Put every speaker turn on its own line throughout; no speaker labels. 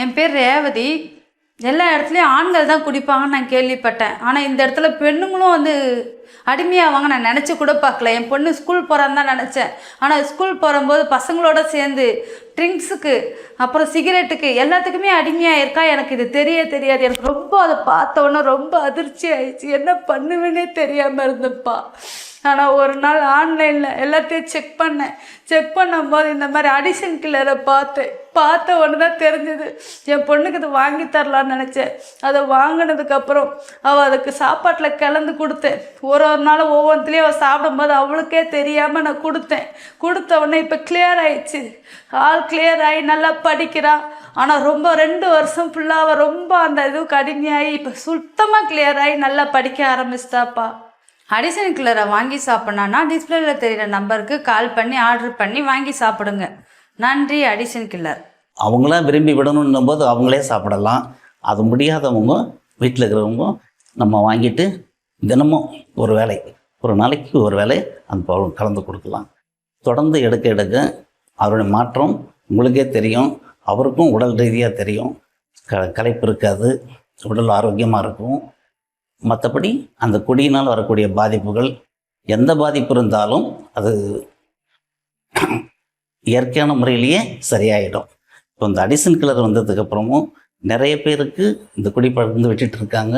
என் பேர் ரேவதி. எல்லா இடத்துலையும் ஆண்கள் தான் குடிப்பாங்கன்னு நான் கேள்விப்பட்டேன். ஆனால் இந்த இடத்துல பெண்ணுங்களும் வந்து அடிமையாவாங்க நான் நினச்சி கூட பார்க்கல. என் பொண்ணு ஸ்கூல் போகிறான்னு தான் நினச்சேன். ஆனால் ஸ்கூல் போகும்போது பசங்களோட சேர்ந்து ட்ரிங்க்ஸுக்கு அப்புறம் சிகரெட்டுக்கு எல்லாத்துக்குமே அடிமையாக இருக்கா எனக்கு இது தெரிய தெரியாது. எனக்கு ரொம்ப அதை பார்த்த உடனே ரொம்ப அதிர்ச்சி ஆயிடுச்சு. என்ன பண்ணுவேனே தெரியாமல் இருந்தப்பா ஆனால் ஒரு நாள் ஆன்லைனில் எல்லாத்தையும் செக் பண்ணேன். செக் பண்ணும்போது இந்த மாதிரி அடிஷன் கில்லரை பார்த்தேன். பார்த்த ஒன்று தான் தெரிஞ்சது. என் பொண்ணுக்கு இது வாங்கி தரலான்னு நினச்சேன். அதை வாங்கினதுக்கப்புறம் அவள் அதுக்கு சாப்பாட்டில் கலந்து கொடுத்தேன். ஒரு ஒரு நாள் ஒவ்வொன்றுலேயும் அவள் சாப்பிடும்போது அவளுக்கே தெரியாமல் நான் கொடுத்தேன். கொடுத்த உடனே இப்போ கிளியர் ஆயிடுச்சு. ஆள் கிளியர் ஆகி நல்லா படிக்கிறா. ஆனால் ரொம்ப ரெண்டு வருஷம் ஃபுல்லாக அவள் ரொம்ப அந்த இதுக்கு அடிமையாகி இப்போ சுத்தமாக கிளியர் ஆகி நல்லா படிக்க ஆரம்பிச்சிட்டாப்பா. அடிசன் கில்லரை வாங்கி சாப்பிட்ணுன்னா டிஸ்பிளேல தெரியிற நம்பருக்கு கால் பண்ணி ஆர்டர் பண்ணி வாங்கி சாப்பிடுங்க. நன்றி அடிசன் கில்லர்
அவங்களா விரும்பி விடணுன்னும் போது அவங்களே சாப்பிடலாம். அது முடியாதவங்க வீட்டில் இருக்கிறவங்க நம்ம வாங்கிட்டு தினமும் ஒரு வேலை ஒரு நாளைக்கு ஒரு வேலை அந்த கலந்து கொடுக்கலாம். தொடர்ந்து எடுக்க எடுக்க அவருடைய மாற்றம் உங்களுக்கே தெரியும். அவருக்கும் உடல் ரீதியாக தெரியும். க களைப்பு இருக்காது. உடல் ஆரோக்கியமாக இருக்கும். மற்றபடி அந்த குடியினால் வரக்கூடிய பாதிப்புகள் எந்த பாதிப்பு இருந்தாலும் அது இயற்கையான முறையிலேயே சரியாயிடும். இப்போ இந்த அடிசன் கிளர் வந்ததுக்கப்புறமும் நிறைய பேருக்கு இந்த குடிப்பழக்கம் விட்டுட்டு இருக்காங்க.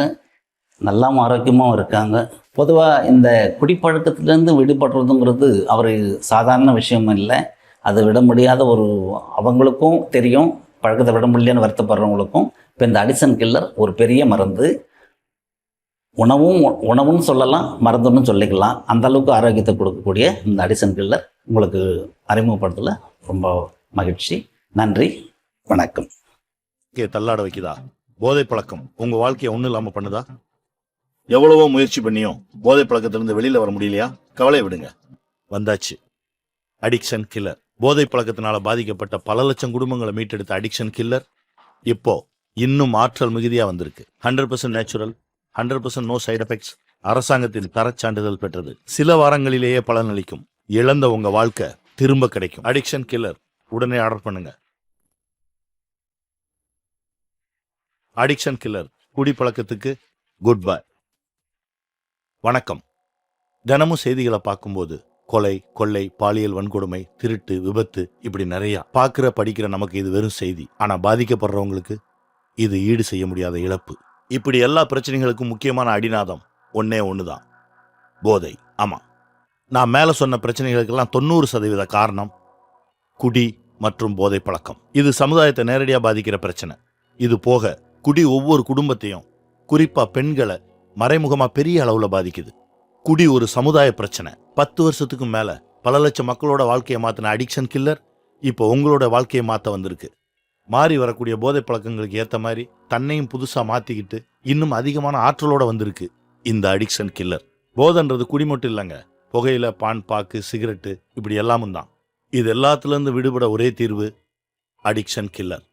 நல்லாவும் ஆரோக்கியமாகவும் இருக்காங்க. பொதுவாக இந்த குடிப்பழக்கத்துலேருந்து விடுபடுறதுங்கிறது அவர் சாதாரண விஷயம் இல்லை. அதை விட முடியாத ஒரு அவங்களுக்கும் தெரியும். பழக்கத்தை விட முடியலன்னு வருத்தப்படுறவங்களுக்கும் இப்போ இந்த அடிசன் கில்லர் ஒரு பெரிய மருந்து. உணவும் உணவுன்னு சொல்லலாம் மருந்துன்னு சொல்லிக்கலாம். அந்த அளவுக்கு ஆரோக்கியத்தை கொடுக்கக்கூடிய இந்த அடிசன் கில்லர் உங்களுக்கு அறிமுகப்படுத்தல ரொம்ப மகிழ்ச்சி. நன்றி வணக்கம்.
தள்ளாட வைக்குதா? போதை பழக்கம் உங்கள் வாழ்க்கையை ஒன்றும் இல்லாமல் பண்ணுதா? எவ்வளவோ முயற்சி பண்ணியும் போதை பழக்கத்திலிருந்து வெளியில வர முடியலையா? கவலை விடுங்க. வந்தாச்சு. அடிக்ஷன் கில்லர் போதை பழக்கத்தினால பாதிக்கப்பட்ட பல லட்சம் குடும்பங்களை மீட்டெடுத்த அடிக்ஷன் கில்லர் இப்போ இன்னும் ஆற்றல் மிகுதியா வந்திருக்கு. Hundred percent natural hundred percent no side effects அரசாங்கத்தின் தரச்சான்றிதழ் பெற்றது. சில வாரங்களிலேயே பலனளிக்கும் இழந்த உங்க வாழ்க்கை திரும்ப கிடைக்கும். அடிக்ஷன் கில்லர் உடனே ஆர்டர் பண்ணுங்க. அடிக்ஷன் கில்லர் குடிப்பழக்கத்துக்கு குட் பை வணக்கம். தினமும் செய்திகளை பார்க்கும்போது கொலை கொள்ளை பாலியல் வன்கொடுமை திருட்டு விபத்து இப்படி நிறையா. பார்க்குற படிக்கிற நமக்கு இது வெறும் செய்தி. ஆனால் பாதிக்கப்படுறவங்களுக்கு இது ஈடு செய்ய முடியாத இழப்பு. இப்படி எல்லா பிரச்சனைகளுக்கும் முக்கியமான அடிநாதம் ஒன்னே தான் போதை. ஆமாம் நான் மேலே சொன்ன பிரச்சனைகளுக்கெல்லாம் தொண்ணூறு சதவீத காரணம் குடி மற்றும் போதை பழக்கம். இது சமுதாயத்தை நேரடியாக பாதிக்கிற பிரச்சனை. இது போக குடி ஒவ்வொரு குடும்பத்தையும் குறிப்பாக பெண்களை மறைமுகமாக பெரிய அளவில் பாதிக்குது. குடி ஒரு சமுதாய பிரச்சனை. பத்து வருஷத்துக்கு மேலே பல லட்சம் மக்களோட வாழ்க்கையை மாற்றின அடிக்ஷன் கில்லர் இப்போ உங்களோட வாழ்க்கையை மாற்ற வந்திருக்கு. மாறி வரக்கூடிய போதை பழக்கங்களுக்கு ஏற்ற மாதிரி தன்னையும் புதுசாக மாற்றிக்கிட்டு இன்னும் அதிகமான ஆற்றலோட வந்திருக்கு இந்த அடிக்ஷன் கில்லர் போதைன்றது குடி மட்டும் இல்லைங்க. புகையில பான் பாக்கு சிகரெட்டு இப்படி எல்லாமும் தான். இது எல்லாத்துலேருந்து விடுபட ஒரே தீர்வு அடிக்ஷன் கில்லர்